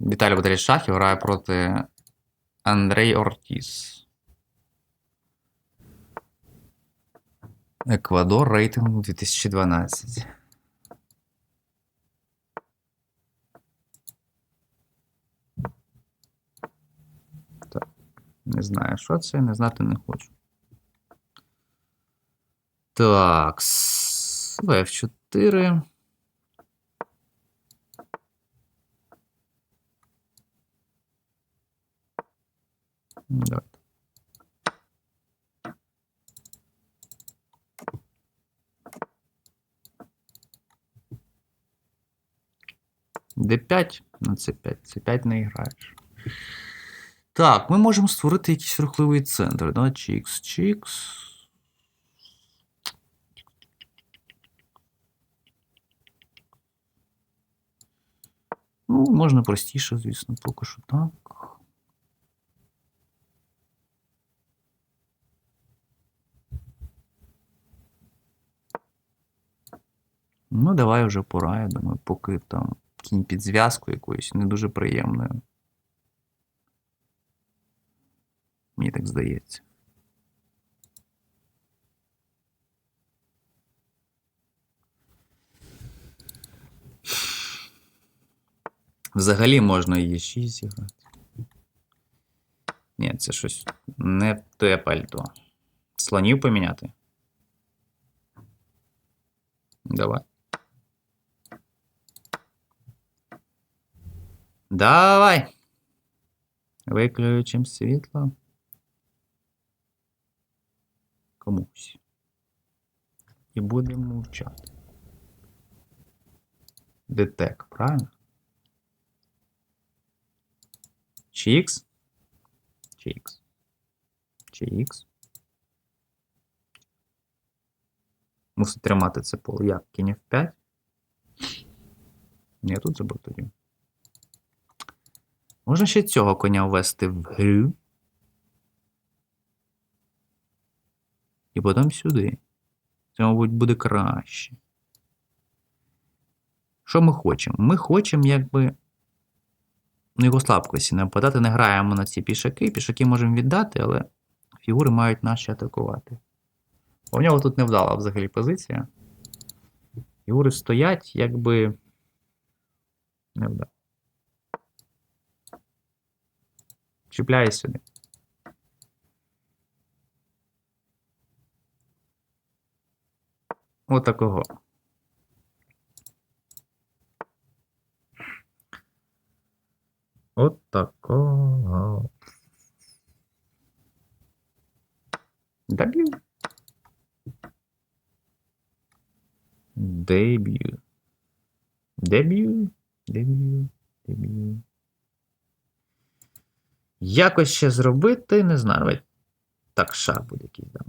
Віталій Батарій Шахів грає проти Андрей Ортіс. Еквадор рейтинг 2012. Так. Не знаю, що це, не знати не хочу. Так. с- F4. Давайте. D5 на C5. C5 не граєш. Так, ми можемо створити якийсь рухливий центр. Да? Чікс, чікс. Ну, можна простіше, звісно, поки що так. Ну, давай вже пора, я думаю, поки там кінь під зв'язку якоюсь не дуже приємною. Мені так здається. Взагалі можна її 6 зіграти. Ні, це щось не те пальто. Слонів поміняти. Давай. Давай. Виключимо світло. Комусь. І будемо мовчати. Детек, правильно? Чікс. Чікс. Чікс. Мусить тримати це поле. Як? Кінь F5? Ні, тут забув тоді. Можна ще цього коня ввести в гру. І потім сюди. Це, мабуть, буде краще. Що ми хочемо? Ми хочемо, якби. Ну, його слабкості нападати. Не граємо на ці пішаки. Пішаки можемо віддати, але фігури мають наші атакувати. Бо в нього тут невдала взагалі позиція. Фігури стоять, якби. Невдало. Чіпляє сюди. Отакого. От такого. Доб'ю. Деб'ю. Деб'ю. Деб'ю. Деб'ю. Якось ще зробити, не знаю. давай Так, шах буде якийсь там.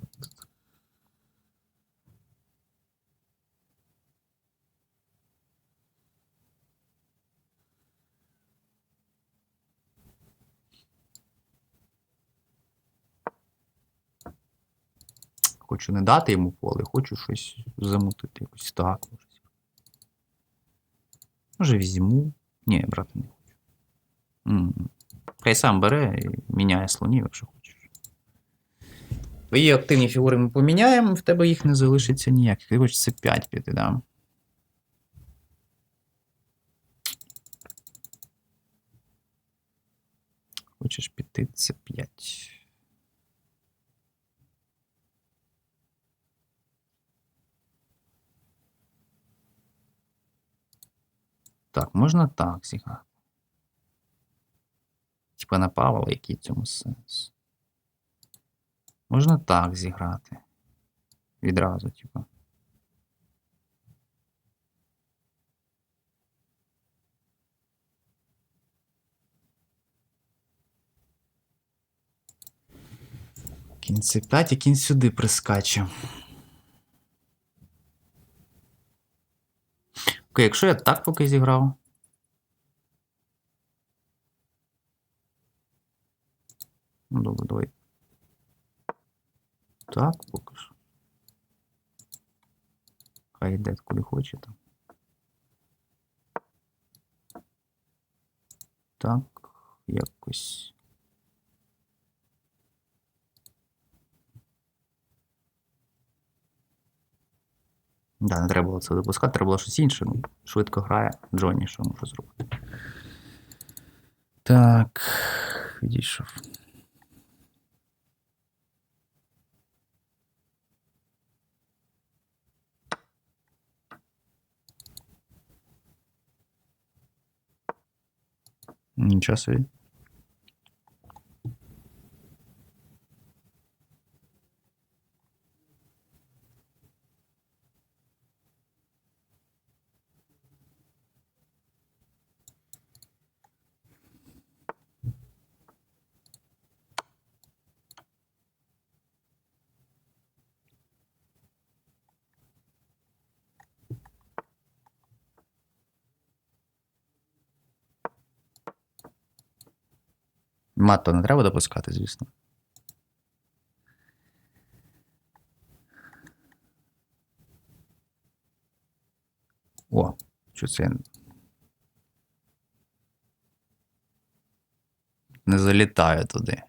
Хочу не дати йому поле, хочу щось замутити, якось так. Може, може візьму. Ні, брати не хочу. М. Хай сам бере і міняє слонів, якщо хочеш. Твої активні фігури ми поміняємо, в тебе їх не залишиться ніяких. Ти хочеш це 5 піти, да? Хочеш піти це 5. Так, можна так зіграти. Типа на Павла, який цьому сенс. Можна так зіграти. Відразу, типа. Кінь C5 і кінь сюди прискаче. Окей, якщо я так поки зіграв. Ну, добре, давай. Так, поки що. Хай йде куди хоче там. так якось. Да, не треба було це допускати, треба було щось інше. Швидко грає Джонні, що може зробити. Так, відійшов. Нічого собі. Мат не треба допускати, звісно. О, що це не залітаю туди.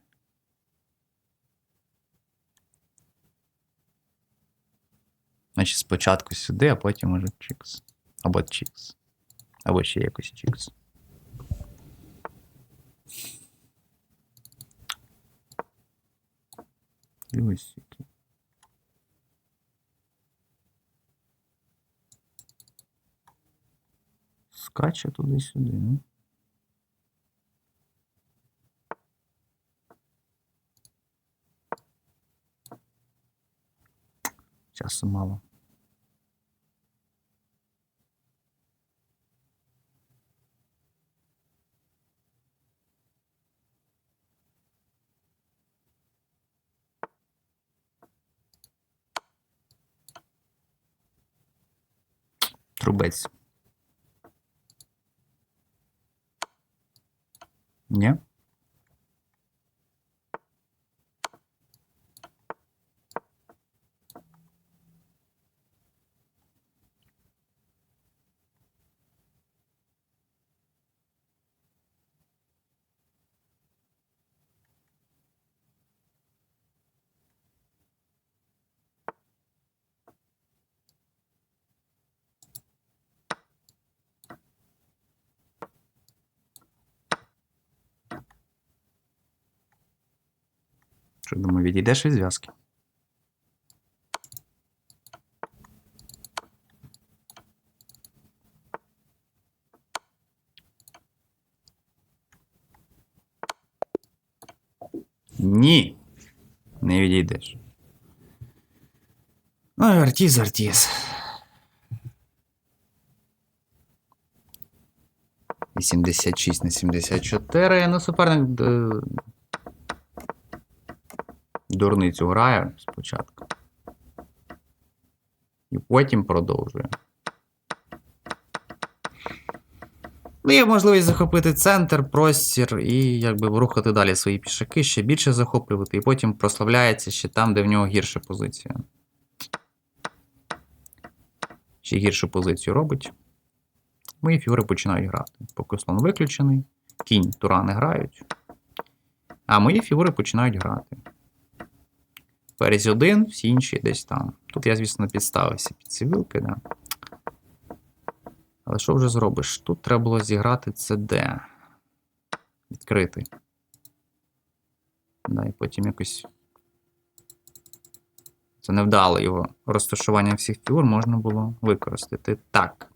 Значить, спочатку сюди, а потім уже чікс. Або чікс. Або ще якось чікс. Дивись, які. Скаче туди-сюди, ну. Часу мало. Трубець. Ні? Що думаю, відійдеш від зв'язки? Ні. Не відійдеш. Ну, артіз, артіз. 86 на 74. Ну, суперник е, дурницю грає спочатку. І потім продовжує. Ну, є можливість захопити центр, простір і якби рухати далі свої пішаки, ще більше захоплювати, і потім прославляється ще там, де в нього гірша позиція. Ще гіршу позицію робить. Мої фігури починають грати. Поки слон виключений. Кінь, тура не грають. А мої фігури починають грати. Ферзь 1, всі інші десь там. Тут я, звісно, підставився під ці вилки, да. Але що вже зробиш? Тут треба було зіграти CD. Відкрити. Да, і потім якось. Це невдало його розташування всіх фігур можна було використати так.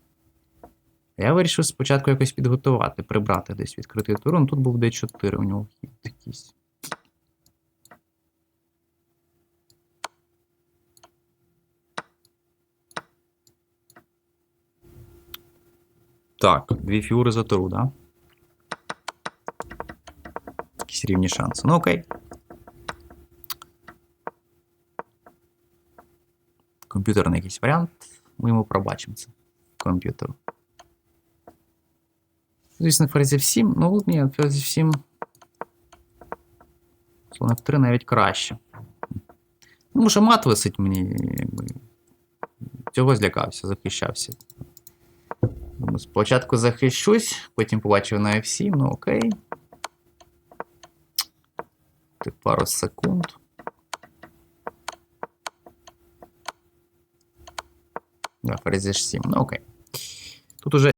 Я вирішив спочатку якось підготувати, прибрати десь відкритий турон. Тут був D4 у нього хід якийсь. Так, дві фігури за туру, да? Якісь рівні шанси. Ну окей. Комп'ютерний якийсь варіант. Ми йому пробачимо це. Комп'ютеру. Звісно, ферзів 7. Ну, ні, ферзів 7. Слон F3 навіть краще. Ну, може, мат висить мені, якби. Цього злякався, захищався. Спочатку захищусь, потім побачив на F7, ну окей. Ти пару секунд. Да, ферзь 7, ну окей. Тут уже